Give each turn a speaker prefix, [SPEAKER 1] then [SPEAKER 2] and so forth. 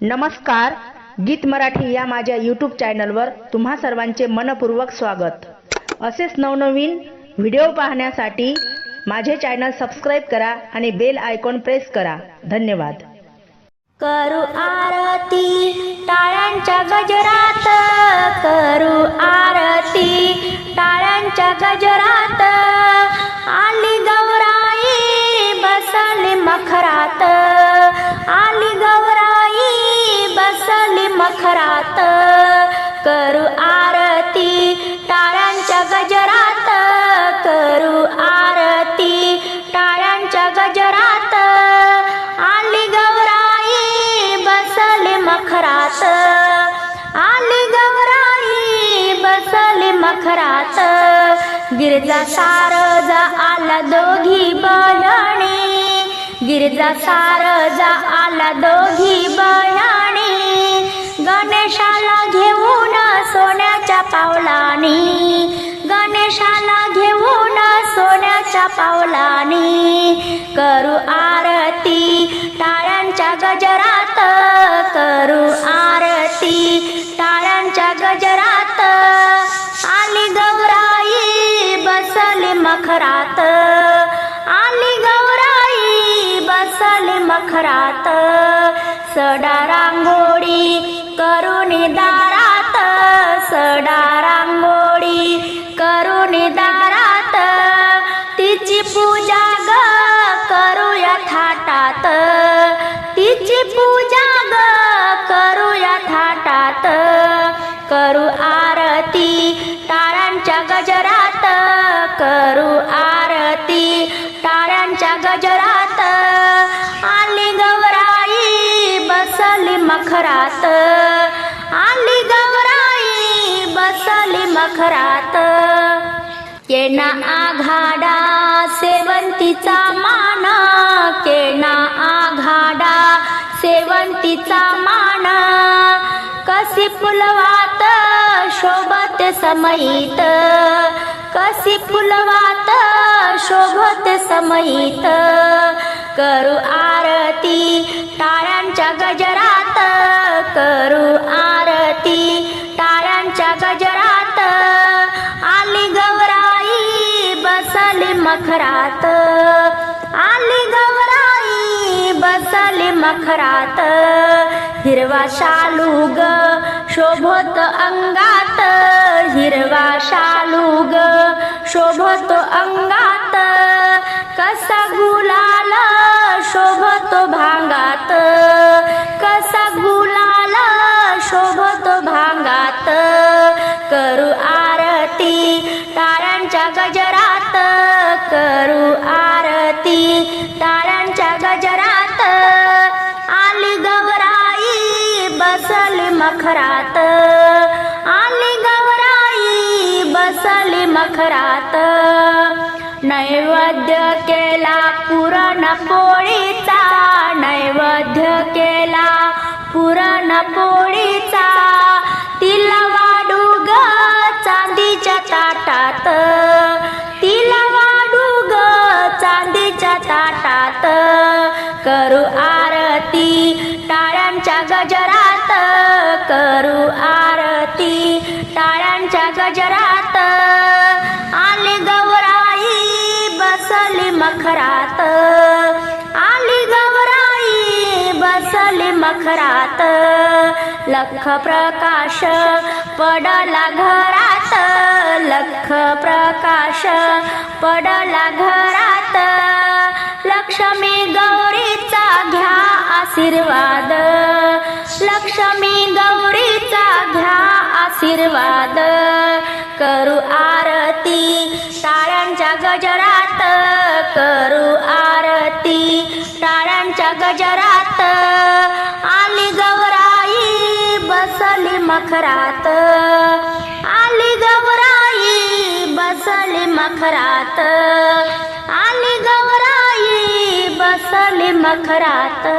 [SPEAKER 1] नमस्कार गीत मराठी या माझ्या यूट्यूब चॅनलवर तुम्हा सर्वांचे मनपूर्वक स्वागत. असेच नवनवीन व्हिडिओ पाहण्यासाठी माझे चॅनल सबस्क्राईब करा आणि बेल आयकॉन प्रेस करा. धन्यवाद.
[SPEAKER 2] करू आरती टाळ्यांच्या गजरात करू आरती टाळ्यांच्या गजरात. खरात करू आरती टाळ्यांच्या गजरात. करू आरती टाळ्यांच्या गजरात. आली गौराई बसले मखरात. आली गौराई बसले मखरात. गिरजा सारजा आला दोघी बयाणी गिरजा सारजा आला दोघी बयाणी गणेशाला घेऊन सोन्याच्या पावलानी. गणेशाला घेऊन सोन्याच्या पावलानी. करू आरती टाळ्यांच्या गजरात करू आरती टाळ्यांच्या गजरात. आली गौराई बसली मखरात. आली गौराई बसली मखरात. सडा रांगोळी करून दारात सडा रांगोळी करून दारात. तिची पूजा ग करूया थाटात. तिची पूजा ग करूया थाटात. करू आरती टाळ्यांच्या गजरात. करू आरती टाळ्यांच्या गजरात. मखरात. आली गौराई बसली मखरात. केना आघाडा सेवंतीचा माना. केना आघाडा सेवंतीचा माना. कशी फुलवात शोभत समयीत कसी फुलवात शोभत समयीत करू आरती टाळ्यांच्या गजरात करू आरती टाळ्यांच्या गजरात आली गवराई बसली मखरात. आली गवराई बसली मखरात. हिरवा शालू ग शोभत अंगात. हिरवा शालू ग शोभत अंगात. कसा गुलाल शोभतो भांगात? कसा गुलाल शोभतो भांगात? करू आरती तारांच्या गजरात. करू आरती तारांच्या गजरात. आली गवराई बसली मखरात. आली गवराई बसली मखरात. नैवेद्य केला पुरण पोळीचा नैवेद्य केला पुरण पोळीचा. तिला वाडू ग चांदीच्या ताटात तिला वाडू ग चांदीच्या ताटात. करू आरती टाळ्यांच्या गजरात करू आरती टाळ्यांच्या गजरात. मखरात. आली गौराई बसली मखरात. लख प्रकाश पडला घरात. लख प्रकाश पडला घरात. लक्ष्मी गौरीचा घ्या आशीर्वाद. लक्ष्मी गौरीचा घ्या आशीर्वाद. करू मखरात. आली गवराई बसली मखरात. आली गवराई बसली मखरात.